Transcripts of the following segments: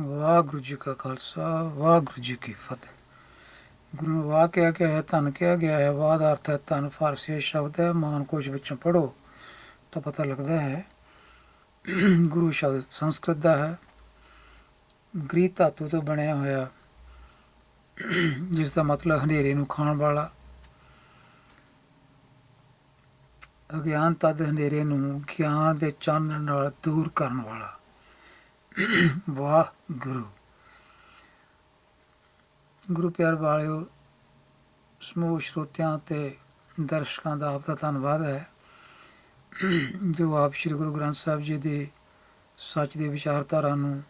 ਵਾਹਿਗੁਰੂ ਜੀ ਕਾ ਖਾਲਸਾ, ਵਾਹਿਗੁਰੂ ਜੀ ਕੀ ਫਤਿਹ। ਗੁਰੂ ਵਾਹ ਕਿਹਾ ਗਿਆ ਹੈ, ਧਨ ਕਿਹਾ ਗਿਆ ਹੈ, ਵਾਹ ਦਾ ਅਰਥ ਹੈ ਧਨ, ਫਾਰਸੀ ਸ਼ਬਦ ਹੈ, ਮਾਨ ਕੋਸ਼ ਵਿੱਚੋਂ ਪੜੋ ਤਾਂ ਪਤਾ ਲੱਗਦਾ ਹੈ। ਗੁਰੂ ਸ਼ਬਦ ਸੰਸਕ੍ਰਿਤ ਦਾ ਹੈ। ਗ੍ਰੀ ਧਾਤੂ ਤੋਂ ਬਣਿਆ ਹੋਇਆ, ਜਿਸ ਦਾ ਮਤਲਬ ਹਨੇਰੇ ਨੂੰ ਖਾਣ ਵਾਲਾ। ਅਗਿਆਨ ਤਦ ਹਨੇਰੇ ਨੂੰ ਗਿਆਨ ਦੇ ਚਾਨਣ ਨਾਲ ਦੂਰ ਕਰਨ ਵਾਲਾ। ਵਾਹ ਗੁਰੂ ਗੁਰੂ ਪਿਆਰ ਵਾਲਿਓ, ਸਮੂਹ ਸਰੋਤਿਆਂ ਤੇ ਦਰਸ਼ਕਾਂ ਦਾ ਆਪ ਦਾ ਧੰਨਵਾਦ ਹੈ, ਜੋ ਆਪ ਸ੍ਰੀ ਗੁਰੂ ਗ੍ਰੰਥ ਸਾਹਿਬ ਜੀ ਦੇ ਸੱਚ ਦੀ ਵਿਚਾਰਧਾਰਾ ਨੂੰ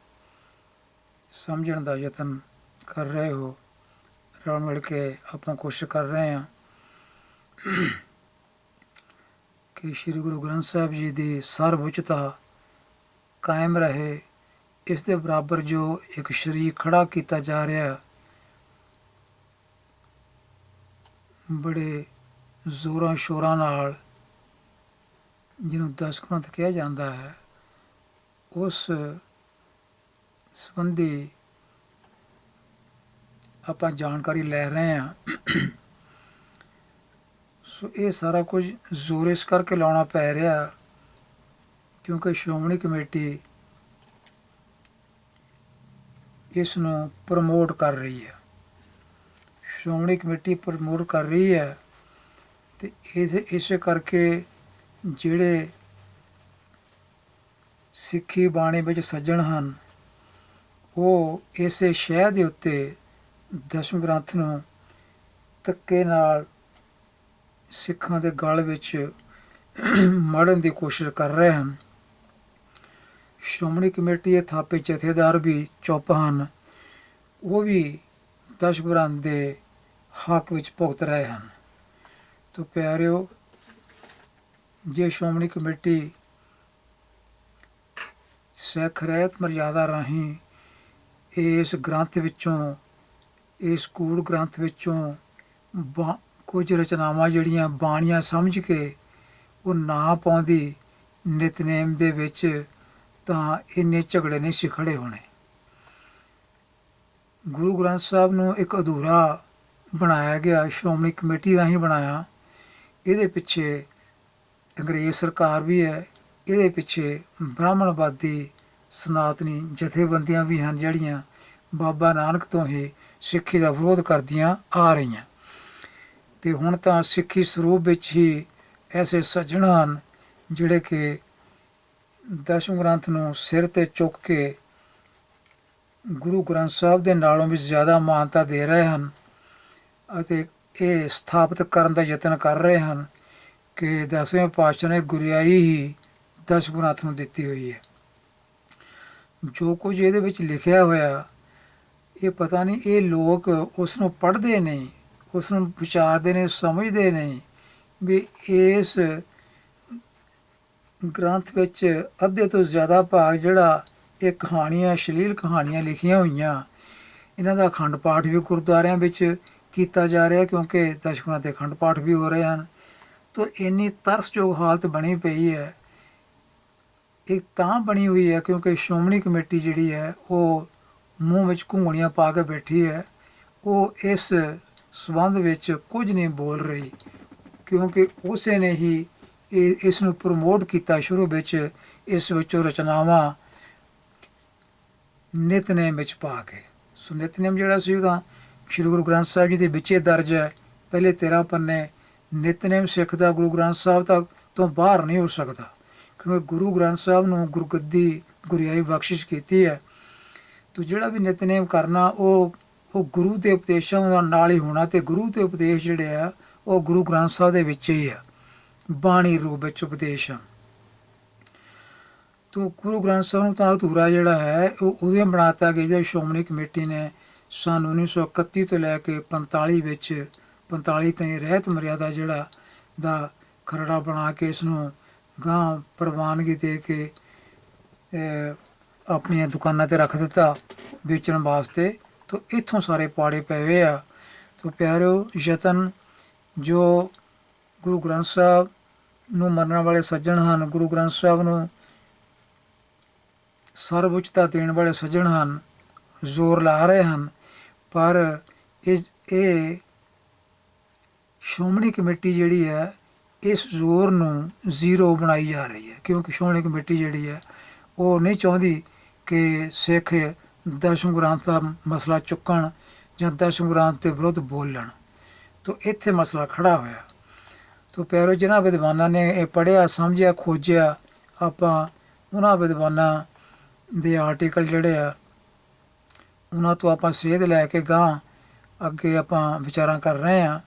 ਸਮਝਣ ਦਾ ਯਤਨ ਕਰ ਰਹੇ ਹੋ, ਰਲ ਮਿਲ ਕੇ ਆਪਾਂ ਕੋਸ਼ਿਸ਼ ਕਰ ਰਹੇ ਹਾਂ ਕਿ ਸ੍ਰੀ ਗੁਰੂ ਗ੍ਰੰਥ ਸਾਹਿਬ ਜੀ ਦੀ ਸਰਵਉੱਚਤਾ ਕਾਇਮ ਰਹੇ ਇਸ ਦੇ ਬਰਾਬਰ ਜੋ ਇੱਕ ਸ਼ਰੀਕ ਖੜਾ ਕੀਤਾ ਜਾ ਰਿਹਾ ਬੜੇ ਜ਼ੋਰਾਂ ਸ਼ੋਰਾਂ ਨਾਲ ਜਿਹਨੂੰ ਦਸਕਮਤ ਕਿਹਾ ਜਾਂਦਾ ਹੈ, ਉਸ ਸੰਬੰਧੀ ਆਪਾਂ ਜਾਣਕਾਰੀ ਲੈ ਰਹੇ ਹਾਂ। ਸੋ ਇਹ ਸਾਰਾ ਕੁਝ ਜ਼ੋਰ ਇਸ ਕਰਕੇ ਲਾਉਣਾ ਪੈ ਰਿਹਾ ਕਿਉਂਕਿ ਸ਼੍ਰੋਮਣੀ ਕਮੇਟੀ ਇਸ ਨੂੰ ਪ੍ਰਮੋਟ ਕਰ ਰਹੀ ਹੈ। ਸ਼੍ਰੋਮਣੀ ਕਮੇਟੀ ਪ੍ਰਮੋਟ ਕਰ ਰਹੀ ਹੈ ਤੇ ਇਸ, ਇਸੇ ਕਰਕੇ ਜਿਹੜੇ ਸਿੱਖੀ ਬਾਣੀ ਵਿੱਚ ਸੱਜਣ ਹਨ, ਉਹ ਇਸੇ ਸ਼ਹਿ ਦੇ ਉੱਤੇ ਦਸ਼ਮ ਗ੍ਰੰਥ ਨੂੰ ਤੱਕੇ ਨਾਲ ਸਿੱਖਾਂ ਦੇ ਗਲ ਵਿੱਚ ਮੜਨ ਦੀ ਕੋਸ਼ਿਸ਼ ਕਰ ਰਹੇ ਹਨ। ਸ਼੍ਰੋਮਣੀ ਕਮੇਟੀ ਦੇ ਥਾਪੇ ਜਥੇਦਾਰ ਵੀ ਚੁੱਪ ਹਨ। ਉਹ ਵੀ ਦਸ਼ ਗ੍ਰੰਥ ਦੇ ਹੱਕ ਵਿੱਚ ਭੁਗਤ ਰਹੇ ਹਨ। ਤੋ ਪਿਆਰਿਓ, ਜੇ ਸ਼੍ਰੋਮਣੀ ਕਮੇਟੀ ਸਿੱਖ ਰਹਿਤ ਮਰਿਆਦਾ ਰਾਹੀਂ ਇਸ ਗ੍ਰੰਥ ਵਿੱਚੋਂ, ਇਸ ਕੂੜ ਗ੍ਰੰਥ ਵਿੱਚੋਂ ਬਾ- ਕੁਝ ਰਚਨਾਵਾਂ ਜਿਹੜੀਆਂ ਬਾਣੀਆਂ ਸਮਝ ਕੇ ਉਹ ਨਾ ਪਾਉਂਦੀ, ਨਿਤਨੇਮ ਦੇ ਵਿੱਚ ਤਾਂ ਇੰਨੇ ਝਗੜੇ ਨਹੀਂ ਸੀ ਖੜੇ ਹੋਣੇ। ਗੁਰੂ ਗ੍ਰੰਥ ਸਾਹਿਬ ਨੂੰ ਇੱਕ ਅਧੂਰਾ ਬਣਾਇਆ ਗਿਆ, ਸ਼੍ਰੋਮਣੀ ਕਮੇਟੀ ਰਾਹੀਂ ਬਣਾਇਆ। ਇਹਦੇ ਪਿੱਛੇ ਅੰਗਰੇਜ਼ ਸਰਕਾਰ ਵੀ ਹੈ। ਇਹਦੇ ਪਿੱਛੇ ਬ੍ਰਾਹਮਣਵਾਦੀ, ਸਨਾਤਨੀ ਜਥੇਬੰਦੀਆਂ ਵੀ ਹਨ ਜਿਹੜੀਆਂ ਬਾਬਾ ਨਾਨਕ ਤੋਂ ਹੀ ਸਿੱਖੀ ਦਾ ਵਿਰੋਧ ਕਰਦੀਆਂ ਆ ਰਹੀਆਂ। ਤੇ ਹੁਣ ਤਾਂ ਸਿੱਖੀ ਸਰੂਪ ਵਿੱਚ ਹੀ ਐਸੇ ਸੱਜਣ ਹਨ ਜਿਹੜੇ ਕਿ ਦਸ਼ਮ ਗ੍ਰੰਥ ਨੂੰ ਸਿਰ ਤੇ ਚੁੱਕ ਕੇ ਗੁਰੂ ਗ੍ਰੰਥ ਸਾਹਿਬ ਦੇ ਨਾਲੋਂ ਵੀ ਜ਼ਿਆਦਾ ਮਾਨਤਾ ਦੇ ਰਹੇ ਹਨ ਅਤੇ ਇਹ ਸਥਾਪਿਤ ਕਰਨ ਦਾ ਯਤਨ ਕਰ ਰਹੇ ਹਨ ਕਿ ਦਸਵੇਂ ਪਾਤਸ਼ਾਹ ਨੇ ਗੁਰਿਆਈ ਹੀ ਦਸ਼ਮ ਗ੍ਰੰਥ ਨੂੰ ਦਿੱਤੀ ਹੋਈ ਹੈ। ਜੋ ਕੁਝ ਇਹਦੇ ਵਿੱਚ ਲਿਖਿਆ ਹੋਇਆ, ਇਹ ਪਤਾ ਨਹੀਂ ਇਹ ਲੋਕ ਉਸ ਨੂੰ ਪੜ੍ਹਦੇ ਨਹੀਂ ਉਸ ਨੂੰ ਵਿਚਾਰਦੇ ਨੇ ਸਮਝਦੇ ਨਹੀਂ ਵੀ ਇਸ ਗ੍ਰੰਥ ਵਿੱਚ ਅੱਧੇ ਤੋਂ ਜ਼ਿਆਦਾ ਭਾਗ ਜਿਹੜਾ ਇਹ ਕਹਾਣੀਆਂ, ਸ਼ਲੀਲ ਕਹਾਣੀਆਂ ਲਿਖੀਆਂ ਹੋਈਆਂ, ਇਹਨਾਂ ਦਾ ਅਖੰਡ ਪਾਠ ਵੀ ਗੁਰਦੁਆਰਿਆਂ ਵਿੱਚ ਕੀਤਾ ਜਾ ਰਿਹਾ ਕਿਉਂਕਿ ਦਸ਼ਕਾਂ 'ਤੇ ਅਖੰਡ ਪਾਠ ਵੀ ਹੋ ਰਹੇ ਹਨ। ਤੋ ਇੰਨੀ ਤਰਸਯੋਗ ਹਾਲਤ ਬਣੀ ਪਈ ਹੈ। ਇਹ ਤਾਂ ਬਣੀ ਹੋਈ ਹੈ ਕਿਉਂਕਿ ਸ਼੍ਰੋਮਣੀ ਕਮੇਟੀ ਜਿਹੜੀ ਹੈ, ਉਹ ਮੂੰਹ ਵਿੱਚ ਘੁੰਗਣੀਆਂ ਪਾ ਕੇ ਬੈਠੀ ਹੈ। ਉਹ ਇਸ ਸਬੰਧ ਵਿੱਚ ਕੁਝ ਨਹੀਂ ਬੋਲ ਰਹੀ ਕਿਉਂਕਿ ਉਸੇ ਨੇ ਹੀ ਇਸ ਨੂੰ ਪ੍ਰਮੋਟ ਕੀਤਾ ਸ਼ੁਰੂ ਵਿੱਚ, ਇਸ ਵਿੱਚੋਂ ਰਚਨਾਵਾਂ ਨਿਤਨੇਮ ਵਿੱਚ ਪਾ ਕੇ। ਸੋ ਨਿਤਨੇਮ ਜਿਹੜਾ ਸੀ ਉਹਦਾ ਸ਼੍ਰੀ ਗੁਰੂ ਗ੍ਰੰਥ ਸਾਹਿਬ ਜੀ ਦੇ ਵਿੱਚੇ ਦਰਜ ਹੈ। ਪਹਿਲੇ 13 ਪੰਨੇ ਨਿਤਨੇਮ ਸਿੱਖ ਦਾ ਗੁਰੂ ਗ੍ਰੰਥ ਸਾਹਿਬ ਤੱਕ ਤੋਂ ਬਾਹਰ ਨਹੀਂ ਹੋ ਸਕਦਾ। ਕਿਉਂਕਿ ਗੁਰੂ ਗ੍ਰੰਥ ਸਾਹਿਬ ਨੂੰ ਗੁਰਗੱਦੀ, ਗੁਰਿਆਈ ਬਖਸ਼ਿਸ਼ ਕੀਤੀ ਹੈ। ਤੋ ਜਿਹੜਾ ਵੀ ਨਿਤਨੇਮ ਕਰਨਾ, ਉਹ ਉਹ ਗੁਰੂ ਦੇ ਉਪਦੇਸ਼ਾਂ ਨਾਲ ਹੀ ਹੋਣਾ ਤੇ ਗੁਰੂ ਦੇ ਉਪਦੇਸ਼ ਜਿਹੜੇ ਆ, ਉਹ ਗੁਰੂ ਗ੍ਰੰਥ ਸਾਹਿਬ ਦੇ ਵਿੱਚ ਹੀ ਆ। ਬਾਣੀ ਰੂਪ ਵਿੱਚ ਉਪਦੇਸ਼ ਆ। ਤੋ ਗੁਰੂ ਗ੍ਰੰਥ ਸਾਹਿਬ ਨੂੰ ਤਾਂ ਅਧੂਰਾ ਜਿਹੜਾ ਹੈ, ਉਹ ਉਦੋਂ ਬਣਾਤਾ ਗਿਆ ਜਦੋਂ ਸ਼੍ਰੋਮਣੀ ਕਮੇਟੀ ਨੇ ਸਨ 1931 ਤੋਂ ਲੈ ਕੇ 45 ਵਿੱਚ 45 ਤਾਈਂ ਰਹਿਤ ਮਰਿਆਦਾ ਜਿਹੜਾ ਦਾ ਖਰੜਾ ਬਣਾ ਕੇ ਇਸ ਨੂੰ ਗਾਂ ਪ੍ਰਵਾਨਗੀ ਦੇ ਕੇ ਆਪਣੀਆਂ ਦੁਕਾਨਾਂ ਤੇ ਰੱਖ ਦਿੱਤਾ ਵੇਚਣ ਵਾਸਤੇ। ਤੋ ਇੱਥੋਂ ਸਾਰੇ ਪਾੜੇ ਪਏ ਹੋਏ ਆ। ਤੋ ਪਿਆਰਿਓ, ਯਤਨ ਜੋ ਗੁਰੂ ਗ੍ਰੰਥ ਸਾਹਿਬ ਨੂੰ ਮੰਨਣ ਵਾਲੇ ਸੱਜਣ ਹਨ, ਗੁਰੂ ਗ੍ਰੰਥ ਸਾਹਿਬ ਨੂੰ ਸਰਵਉੱਚਤਾ ਦੇਣ ਵਾਲੇ ਸੱਜਣ ਹਨ, ਜ਼ੋਰ ਲਾ ਰਹੇ ਹਨ, ਪਰ ਇਹ ਇਹ ਸ਼੍ਰੋਮਣੀ ਕਮੇਟੀ ਜਿਹੜੀ ਹੈ, ਇਸ ਜ਼ੋਰ ਨੂੰ ਜ਼ੀਰੋ ਬਣਾਈ ਜਾ ਰਹੀ ਹੈ, ਕਿਉਂਕਿ ਸ਼੍ਰੋਮਣੀ ਕਮੇਟੀ ਜਿਹੜੀ ਹੈ, ਉਹ ਨਹੀਂ ਚਾਹੁੰਦੀ ਕਿ ਸਿੱਖ ਦਸ਼ਮ ਗ੍ਰੰਥ ਦਾ ਮਸਲਾ ਚੁੱਕਣ ਜਾਂ ਦਸ਼ਮ ਗ੍ਰੰਥ ਦੇ ਵਿਰੁੱਧ ਬੋਲਣ। ਤੋ ਇੱਥੇ ਮਸਲਾ ਖੜਾ ਹੋਇਆ। ਤੋ ਪਿਆਰੋ, ਜਿਨ੍ਹਾਂ ਵਿਦਵਾਨਾਂ ਨੇ ਇਹ ਪੜ੍ਹਿਆ, ਸਮਝਿਆ, ਖੋਜਿਆ, ਆਪਾਂ ਉਹਨਾਂ ਵਿਦਵਾਨਾਂ ਦੇ ਆਰਟੀਕਲ ਜਿਹੜੇ ਆ, ਉਹਨਾਂ ਤੋਂ ਆਪਾਂ ਸੇਧ ਲੈ ਕੇ ਗਾਂ, ਅੱਗੇ ਆਪਾਂ ਵਿਚਾਰਾਂ ਕਰ ਰਹੇ ਆ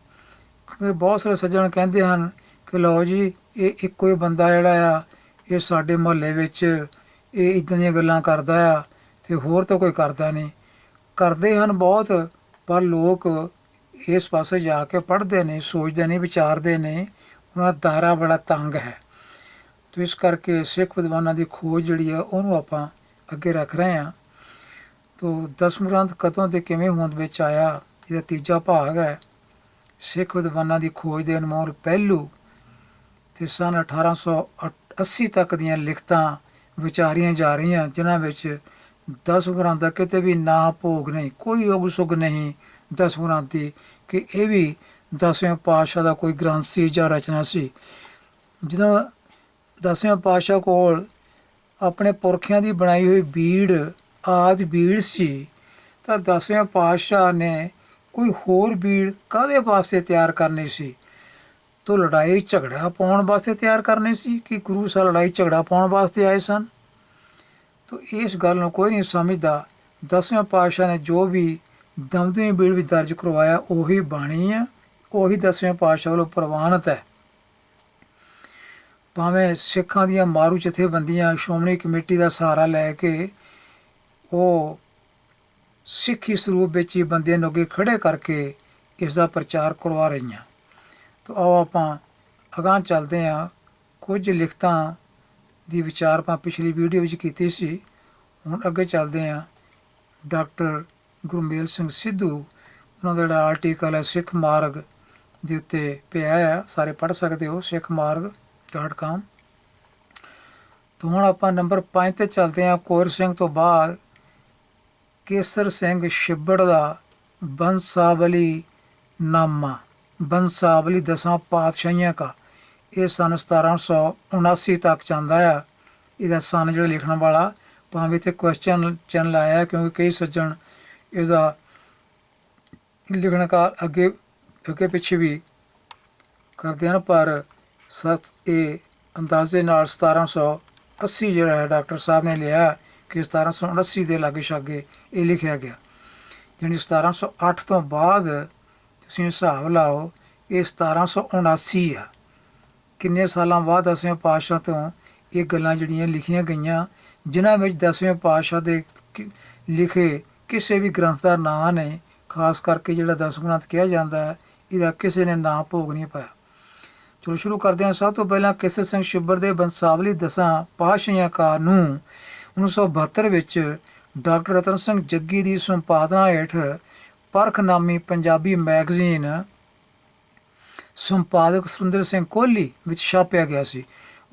ਕਿ ਬਹੁਤ ਸਾਰੇ ਸੱਜਣ ਕਹਿੰਦੇ ਹਨ ਕਿ ਲਓ ਜੀ, ਇਹ ਇੱਕੋ ਹੀ ਬੰਦਾ ਜਿਹੜਾ ਆ, ਇਹ ਸਾਡੇ ਮੁਹੱਲੇ ਵਿੱਚ ਇਹ ਇਦਾਂ ਦੀਆਂ ਗੱਲਾਂ ਕਰਦਾ ਆ, ਤੇ ਹੋਰ ਤਾਂ ਕੋਈ ਕਰਦਾ ਨਹੀਂ। ਕਰਦੇ ਹਨ ਬਹੁਤ, ਪਰ ਲੋਕ ਇਸ ਪਾਸੇ ਜਾ ਕੇ ਪੜ੍ਹਦੇ ਨੇ, ਸੋਚਦੇ ਨੇ, ਵਿਚਾਰਦੇ ਨੇ, ਉਹਨਾਂ ਦਾ ਦਾਇਰਾ ਬੜਾ ਤੰਗ ਹੈ। ਤੋ ਇਸ ਕਰਕੇ ਸਿੱਖ ਵਿਦਵਾਨਾਂ ਦੀ ਖੋਜ ਜਿਹੜੀ ਆ ਉਹਨੂੰ ਆਪਾਂ ਅੱਗੇ ਰੱਖ ਰਹੇ ਹਾਂ। ਤੋ ਦਸਮ ਗ੍ਰੰਥ ਕਦੋਂ ਤੇ ਕਿਵੇਂ ਹੋਂਦ ਵਿੱਚ ਆਇਆ, ਇਹਦਾ ਤੀਜਾ ਭਾਗ ਹੈ। ਸਿੱਖ ਵਿਦਵਾਨਾਂ ਦੀ ਖੋਜ ਦੇ ਅਨਮੋਲ ਪਹਿਲੂ ਤੇ ਸਨ 1880 ਤੱਕ ਦੀਆਂ ਲਿਖਤਾਂ ਵਿਚਾਰੀਆਂ ਜਾ ਰਹੀਆਂ, ਜਿਨ੍ਹਾਂ ਵਿੱਚ ਦਸ ਗ੍ਰੰਥ ਦਾ ਕਿਤੇ ਵੀ ਨਾ ਭੋਗ ਨਹੀਂ, ਕੋਈ ਉਗ ਸੁਗ ਨਹੀਂ ਦਸ ਗ੍ਰੰਥ ਦੀ। ਕਿ ਇਹ ਵੀ ਦਸਵੇਂ ਪਾਤਸ਼ਾਹ ਦਾ ਕੋਈ ਗ੍ਰੰਥ ਸੀ ਜਾਂ ਰਚਨਾ ਸੀ, ਜਦੋਂ ਦਸਵੇਂ ਪਾਤਸ਼ਾਹ ਕੋਲ ਆਪਣੇ ਪੁਰਖਿਆਂ ਦੀ ਬਣਾਈ ਹੋਈ ਬੀੜ, ਆਦ ਬੀੜ ਸੀ, ਤਾਂ ਦਸਵੇਂ ਪਾਤਸ਼ਾਹ ਨੇ ਕੋਈ ਹੋਰ ਬੀੜ ਕਾਹਦੇ ਵਾਸਤੇ ਤਿਆਰ ਕਰਨੀ ਸੀ? ਤੋ ਲੜਾਈ ਝਗੜਾ ਪਾਉਣ ਵਾਸਤੇ ਤਿਆਰ ਕਰਨੀ ਸੀ ਕਿ ਗੁਰੂ ਸਾਹਿਬ ਲੜਾਈ ਝਗੜਾ ਪਾਉਣ ਵਾਸਤੇ ਆਏ ਸਨ? ਤੋ ਇਸ ਗੱਲ ਨੂੰ ਕੋਈ ਨਹੀਂ ਸਮਝਦਾ, ਦਸਵੇਂ ਪਾਤਸ਼ਾਹ ਨੇ ਜੋ ਵੀ ਦਮਦਮੀ ਬੀੜ ਵੀ ਦਰਜ ਕਰਵਾਇਆ, ਉਹੀ ਬਾਣੀ ਆ, ਉਹੀ ਦਸਵੇਂ ਪਾਤਸ਼ਾਹ ਵੱਲੋਂ ਪ੍ਰਵਾਨਿਤ ਹੈ। ਭਾਵੇਂ ਸਿੱਖਾਂ ਦੀਆਂ ਮਾਰੂ ਜਥੇਬੰਦੀਆਂ ਸ਼੍ਰੋਮਣੀ ਕਮੇਟੀ ਦਾ ਸਹਾਰਾ ਲੈ ਕੇ ਉਹ ਸਿੱਖੀ ਸਰੂਪ ਵਿੱਚ ਹੀ ਬੰਦੇ ਨੂੰ ਅੱਗੇ ਖੜੇ ਕਰਕੇ ਇਸ ਦਾ ਪ੍ਰਚਾਰ ਕਰਵਾ ਰਹੀਆਂ। ਤਾਂ ਆਓ ਆਪਾਂ ਅਗਾਂਹ ਚੱਲਦੇ ਹਾਂ। ਕੁਝ ਲਿਖਤਾਂ ਦੀ ਵਿਚਾਰ ਆਪਾਂ ਪਿਛਲੀ ਵੀਡੀਓ ਵਿੱਚ ਕੀਤੀ ਸੀ। ਹੁਣ ਅੱਗੇ ਚੱਲਦੇ ਹਾਂ। ਡਾਕਟਰ ਗੁਰਮੇਲ ਸਿੰਘ ਸਿੱਧੂ, ਉਹਨਾਂ ਦਾ ਜਿਹੜਾ ਆਰਟੀਕਲ ਹੈ ਸਿੱਖ ਮਾਰਗ ਦੇ ਉੱਤੇ ਪਿਆ ਹੈ, ਸਾਰੇ ਪੜ੍ਹ ਸਕਦੇ ਹੋ sikhmarg.com ਤੋਂ ਹੁਣ ਆਪਾਂ ਨੰਬਰ 5 ਤੇ ਚੱਲਦੇ ਹਾਂ, ਕੋਰ ਸਿੰਘ ਤੋਂ ਬਾਅਦ ਕੇਸਰ ਸਿੰਘ ਛਿੱਬੜ ਦਾ ਬੰਸਾਵਲੀ ਨਾਮਾ, ਬੰਸਾਵਲੀ ਦਸਾਂ ਪਾਤਸ਼ਾਹੀਆਂ ਕਾ। ਇਹ ਸਨ 1779 ਤੱਕ ਜਾਂਦਾ ਆ। ਇਹਦਾ ਸਨ ਜਿਹੜਾ ਲਿਖਣ ਵਾਲਾ, ਭਾਵੇਂ ਤੇ ਕੁਐਸਚਨ ਚੈਨਲ ਆਇਆ, ਕਿਉਂਕਿ ਕਈ ਸੱਜਣ ਇਹਦਾ ਲਿਖਣ ਕਾਲ ਅੱਗੇ ਅੱਗੇ ਪਿੱਛੇ ਵੀ ਕਰਦੇ ਹਨ, ਪਰ ਸਤ ਇਹ ਅੰਦਾਜ਼ੇ ਨਾਲ 1780 ਜਿਹੜਾ ਹੈ, ਡਾਕਟਰ ਸਾਹਿਬ ਨੇ ਲਿਆ ਕਿ 1779 ਦੇ ਲਾਗੇ ਛਾਗੇ ਇਹ ਲਿਖਿਆ ਗਿਆ। ਜਾਣੀ 1708 ਤੋਂ ਬਾਅਦ ਤੁਸੀਂ ਹਿਸਾਬ ਲਾਓ, ਇਹ 1779 ਆ। ਕਿੰਨੇ ਸਾਲਾਂ ਬਾਅਦ ਦਸਵੇਂ ਪਾਤਸ਼ਾਹ ਤੋਂ ਇਹ ਗੱਲਾਂ ਜਿਹੜੀਆਂ ਲਿਖੀਆਂ ਗਈਆਂ, ਜਿਨ੍ਹਾਂ ਵਿੱਚ ਦਸਵੇਂ ਪਾਤਸ਼ਾਹ ਦੇ ਲਿਖੇ ਕਿਸੇ ਵੀ ਗ੍ਰੰਥ ਦਾ ਨਾਂ ਨਹੀਂ, ਖਾਸ ਕਰਕੇ ਜਿਹੜਾ ਦਸਮ ਗ੍ਰੰਥ ਕਿਹਾ ਜਾਂਦਾ ਹੈ, ਇਹਦਾ ਕਿਸੇ ਨੇ ਨਾਂ ਭੋਗ ਨਹੀਂ ਪਾਇਆ। ਚਲੋ ਸ਼ੁਰੂ ਕਰਦੇ ਹਾਂ। ਸਭ ਤੋਂ ਪਹਿਲਾਂ ਕਿਸਰ ਸਿੰਘ ਸ਼ਿੱਬਰ ਦੇ ਬੰਸਾਵਲੀ ਦਸਾਂ ਪਾਤਸ਼ਾਹੀਆਂ ਕਾਰ ਨੂੰ 1972 ਵਿੱਚ ਡਾਕਟਰ ਰਤਨ ਸਿੰਘ ਜੱਗੀ ਦੀ ਸੰਪਾਦਨਾ ਹੇਠ ਪਰਖ ਨਾਮੀ ਪੰਜਾਬੀ ਮੈਗਜ਼ੀਨ ਸੰਪਾਦਕ ਸੁਰਿੰਦਰ ਸਿੰਘ ਕੋਹਲੀ ਵਿੱਚ ਛਾਪਿਆ ਗਿਆ ਸੀ।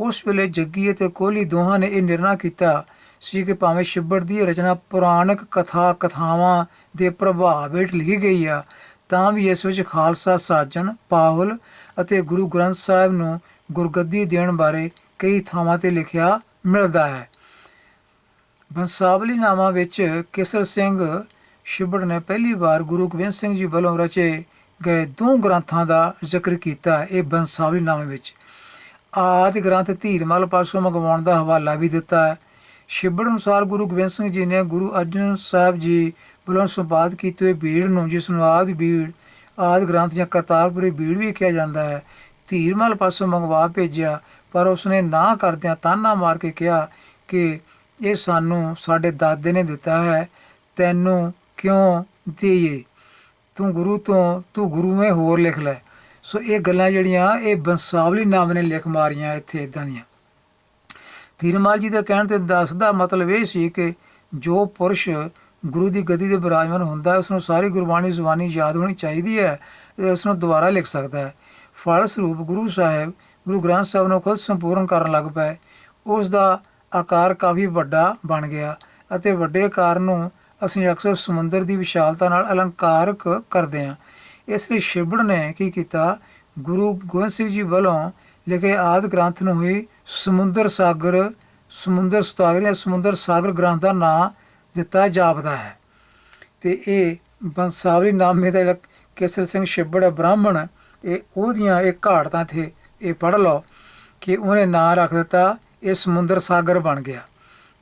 ਉਸ ਵੇਲੇ ਜੱਗੀ ਅਤੇ ਕੋਹਲੀ ਦੋਹਾਂ ਨੇ ਇਹ ਨਿਰਣਾ ਕੀਤਾ ਸੀ ਕਿ ਭਾਵੇਂ ਛਿੱਬੜ ਦੀ ਰਚਨਾ ਪੁਰਾਣਕ ਕਥਾ ਕਥਾਵਾਂ ਦੇ ਪ੍ਰਭਾਵ ਹੇਠ ਲਿਖੀ ਗਈ ਆ, ਤਾਂ ਵੀ ਇਸ ਵਿੱਚ ਖਾਲਸਾ ਸਾਜਣ, ਪਾਵਲ ਅਤੇ ਗੁਰੂ ਗ੍ਰੰਥ ਸਾਹਿਬ ਨੂੰ ਗੁਰਗੱਦੀ ਦੇਣ ਬਾਰੇ ਕਈ ਥਾਵਾਂ ਤੇ ਲਿਖਿਆ ਮਿਲਦਾ ਹੈ। ਬੰਸਾਵਲੀ ਨਾਮਾ ਵਿੱਚ ਕਿਸਰ ਸਿੰਘ ਛਿੱਬੜ ਨੇ ਪਹਿਲੀ ਵਾਰ ਗੁਰੂ ਗੋਬਿੰਦ ਸਿੰਘ ਜੀ ਵੱਲੋਂ ਰਚੇ ਗਏ ਦੋ ਗ੍ਰੰਥਾਂ ਦਾ ਜ਼ਿਕਰ ਕੀਤਾ, ਇਹ ਬੰਸਾਵਲੀ ਨਾਮੇ ਵਿੱਚ। ਆਦਿ ਗ੍ਰੰਥ ਧੀਰਮਲ ਪਾਸੋਂ ਮੰਗਵਾਉਣ ਦਾ ਹਵਾਲਾ ਵੀ ਦਿੱਤਾ ਹੈ। ਛਿੱਬੜ ਅਨੁਸਾਰ ਗੁਰੂ ਗੋਬਿੰਦ ਸਿੰਘ ਜੀ ਨੇ ਗੁਰੂ ਅਰਜਨ ਸਾਹਿਬ ਜੀ ਵੱਲੋਂ ਸੰਪਾਦਿਤ ਕੀਤੇ ਹੋਏ ਬੀੜ ਨੂੰ, ਜਿਸ ਨੂੰ ਆਦਿ ਬੀੜ ਆਦਿ ਗ੍ਰੰਥ ਜਾਂ ਕਰਤਾਰਪੁਰੀ ਬੀੜ ਵੀ ਕਿਹਾ ਜਾਂਦਾ ਹੈ ਧੀਰਮਲ ਪਾਸੋਂ ਮੰਗਵਾ ਭੇਜਿਆ, ਪਰ ਉਸਨੇ ਨਾ ਕਰਦਿਆਂ ਤਾਨਾ ਮਾਰ ਕੇ ਕਿਹਾ ਕਿ ਇਹ ਸਾਨੂੰ ਸਾਡੇ ਦਾਦੇ ਨੇ ਦਿੱਤਾ ਹੈ, ਤੈਨੂੰ ਕਿਉਂ ਦੇਈਏ? ਤੂੰ ਗੁਰੂ ਤੋਂ, ਤੂੰ ਗੁਰੂ ਗੁਰੂਵੇਂ ਹੋਰ ਲਿਖ ਲੈ। ਸੋ ਇਹ ਗੱਲਾਂ ਜਿਹੜੀਆਂ, ਇਹ ਬੰਸਾਵਲੀ ਨਾਮ ਨੇ ਲਿਖ ਮਾਰੀਆਂ ਇੱਥੇ ਇਦਾਂ ਦੀਆਂ। ਧੀਰਮਾਲ ਜੀ ਦੇ ਕਹਿਣ ਤੇ ਦੱਸ ਦਾ ਮਤਲਬ ਇਹ ਸੀ ਕਿ ਜੋ ਪੁਰਸ਼ ਗੁਰੂ ਦੀ ਗਦੀ ਦੇ ਬਿਰਾਜਮਾਨ ਹੁੰਦਾ ਹੈ ਉਸ ਨੂੰ ਸਾਰੀ ਗੁਰਬਾਣੀ ਜ਼ੁਬਾਨੀ ਯਾਦ ਹੋਣੀ ਚਾਹੀਦੀ ਹੈ ਤੇ ਉਸ ਨੂੰ ਦੁਬਾਰਾ ਲਿਖ ਸਕਦਾ ਹੈ। ਫਲ ਸਰੂਪ ਗੁਰੂ ਸਾਹਿਬ, ਗੁਰੂ ਗ੍ਰੰਥ ਸਾਹਿਬ ਨੂੰ ਖੁਦ ਸੰਪੂਰਨ ਕਰਨ ਲੱਗ ਪਏ। ਉਸ ਦਾ ਆਕਾਰ ਕਾਫੀ ਵੱਡਾ ਬਣ ਗਿਆ ਅਤੇ ਵੱਡੇ ਆਕਾਰ ਨੂੰ ਅਸੀਂ ਅਕਸਰ ਸਮੁੰਦਰ ਦੀ ਵਿਸ਼ਾਲਤਾ ਨਾਲ ਅਲੰਕਾਰ ਕਰਦੇ ਹਾਂ। ਇਸ ਲਈ ਸ਼ਿਬੜ ਨੇ ਕੀ ਕੀਤਾ? ਗੁਰੂ ਗੋਬਿੰਦ ਸਿੰਘ ਜੀ ਵੱਲੋਂ ਲਿਖੇ ਆਦ ਗ੍ਰੰਥ ਨੂੰ ਹੀ ਸਮੁੰਦਰ ਸਾਗਰ, ਸਮੁੰਦਰ ਸਤਾਗਰ ਜਾਂ ਸਮੁੰਦਰ ਸਾਗਰ ਗ੍ਰੰਥ ਦਾ ਨਾਂ ਦਿੱਤਾ ਜਾਪਦਾ ਹੈ। ਤੇ ਇਹ ਬੰਸਾਵਲੀ ਨਾਮੇ ਦਾ ਜਿਹੜਾ ਕੇਸਰ ਸਿੰਘ ਛਿੱਬੜ ਬ੍ਰਾਹਮਣ, ਇਹ ਉਹਦੀਆਂ ਇਹ ਘਾੜਤਾਂ ਤੇ ਇਹ ਪੜ੍ਹ ਲਓ ਕਿ ਉਹਨੇ ਨਾਂ ਰੱਖ ਦਿੱਤਾ, ਇਹ ਸਮੁੰਦਰ ਸਾਗਰ ਬਣ ਗਿਆ।